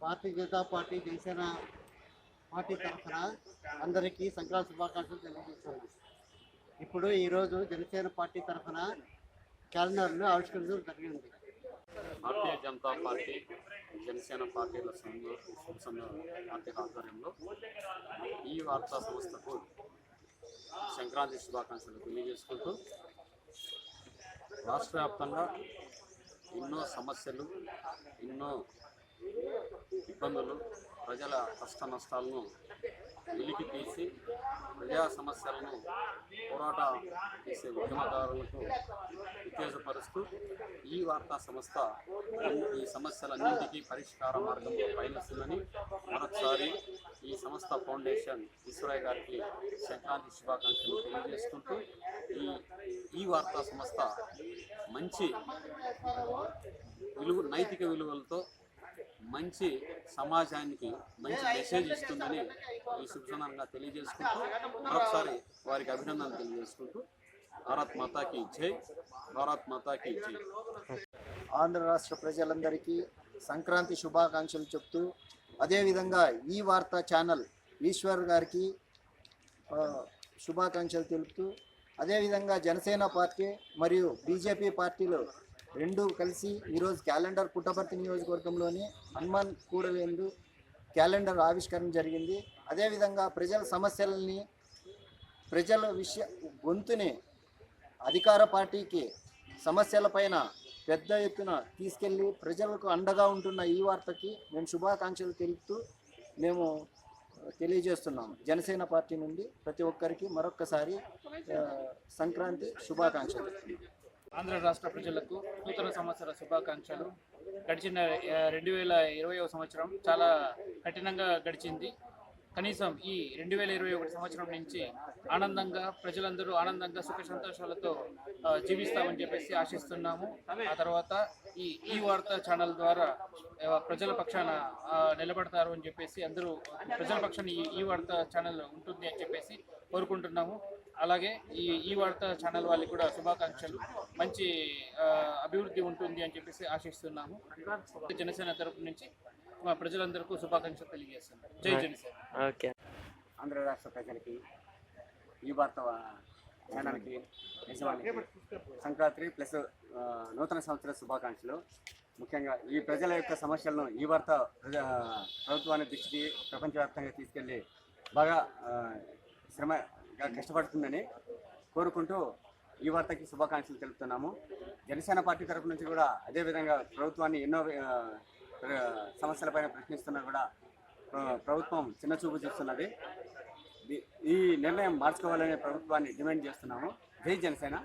భారతీయ Janata party Janasena party తరఫున అందరికీ సంక్రాంతి శుభాకాంక్షలు తెలియజేస్తున్నాను. ఇప్పుడు ఈరోజు జనసేన పార్టీ తరఫున క్యాలెండర్ను ఆవిష్కరించడం జరిగింది. భారతీయ జనతా పార్టీ జనసేన పార్టీల సంఘ సంఘ పార్టీ ఆధ్వర్యంలో ఈ వార్తా సంస్థకు సంక్రాంతి శుభాకాంక్షలు తెలియజేసుకుంటూ రాష్ట్ర వ్యాప్తంగా ఎన్నో సమస్యలు ఎన్నో ఇబ్బందులు ప్రజల కష్ట నష్టాలను వెలికి తీసి ప్రజా సమస్యలను పోరాట చేసే ఉద్యమదారులకు ఉత్తేజపరుస్తూ ఈ వార్తా సంస్థ ఈ సమస్యలన్నింటికీ పరిష్కార మార్గంలో పయనిస్తుందని మరొకసారి ఈ సంస్థ ఫౌండేషన్ ఇస్రాయ్ గారికి సంక్రాంతి శుభాకాంక్షలు తెలియజేసుకుంటూ ఈ ఈ వార్తా సంస్థ మంచి విలువ నైతిక విలువలతో మంచి సమాజానికి మంచి మెసేజ్ ఇస్తుందని ఈ శుభసందర్భంగా తెలియజేసుకుంటూ మరొకసారి వారికి అభినందనలు తెలియజేసుకుంటూ భారత్ మాతాకి జై భారత్ మాతాకి జై. ఆంధ్ర రాష్ట్ర ప్రజలందరికీ సంక్రాంతి శుభాకాంక్షలు చెప్తూ అదేవిధంగా ఈ వార్తా ఛానల్ ఈశ్వర్ గారికి శుభాకాంక్షలు తెలుపుతూ అదేవిధంగా జనసేన పార్టీ మరియు బీజేపీ పార్టీలు రెండు కలిసి ఈరోజు క్యాలెండర్ పుట్టపర్తి నియోజకవర్గంలోని హనుమాన్ కూడలేందు క్యాలెండర్ ఆవిష్కరణ జరిగింది. అదేవిధంగా ప్రజల సమస్యలని ప్రజల విషయ గొంతుని అధికార పార్టీకి సమస్యలపైన పెద్ద ఎత్తున తీసుకెళ్ళి ప్రజలకు అండగా ఉంటున్న ఈ వార్తకి మేము శుభాకాంక్షలు తెలుపుతూ మేము తెలియజేస్తున్నాము. జనసేన పార్టీ నుండి ప్రతి ఒక్కరికి మరొక్కసారి సంక్రాంతి శుభాకాంక్షలు. ఆంధ్ర రాష్ట్ర ప్రజలకు నూతన సంవత్సర శుభాకాంక్షలు. గడిచిన రెండు వేల ఇరవైవ సంవత్సరం చాలా కఠినంగా గడిచింది. కనీసం ఈ రెండు వేల ఇరవై ఒకటి సంవత్సరం నుంచి ఆనందంగా ప్రజలందరూ ఆనందంగా సుఖ సంతోషాలతో జీవిస్తామని చెప్పేసి ఆశిస్తున్నాము. ఆ తర్వాత ఈ ఈ వార్తా ఛానల్ ద్వారా ప్రజల పక్షాన నిలబడతారు అని చెప్పేసి అందరూ ప్రజల పక్షాన ఈ ఈ వార్తా ఛానల్ ఉంటుంది అని చెప్పేసి కోరుకుంటున్నాము. అలాగే ఈ ఈ వార్తా ఛానల్ వాళ్ళకి కూడా శుభాకాంక్షలు. మంచి అభివృద్ధి ఉంటుంది అని చెప్పేసి ఆశిస్తున్నాము. జనసేన తరపు నుంచి మా ప్రజలందరికీ శుభాకాంక్షలు తెలియజేస్తున్నాం. జై జనసేన. ఆంధ్ర రాష్ట్ర ప్రజలకి ఈ వార్త ఛానల్కి యజమానికి సంక్రాంతి ప్లస్ నూతన సంవత్సర శుభాకాంక్షలు. ముఖ్యంగా ఈ ప్రజల యొక్క సమస్యలను ఈ వార్త ప్రజా ప్రభుత్వాన్ని దృష్టికి ప్రపంచవ్యాప్తంగా తీసుకెళ్ళి బాగా ఆ, శ్రమగా కష్టపడుతుందని కోరుకుంటూ ఈ వార్తకి శుభాకాంక్షలు తెలుపుతున్నాము. జనసేన పార్టీ తరపు నుంచి కూడా అదేవిధంగా ప్రభుత్వాన్ని ఎన్నో సమస్యలపైన ప్రశ్నిస్తున్నా కూడా ప్రభుత్వం చిన్న చూపు చూస్తున్నది. ఈ నిర్ణయం మార్చుకోవాలనే ప్రభుత్వాన్ని డిమాండ్ చేస్తున్నాము. జై జనసేన.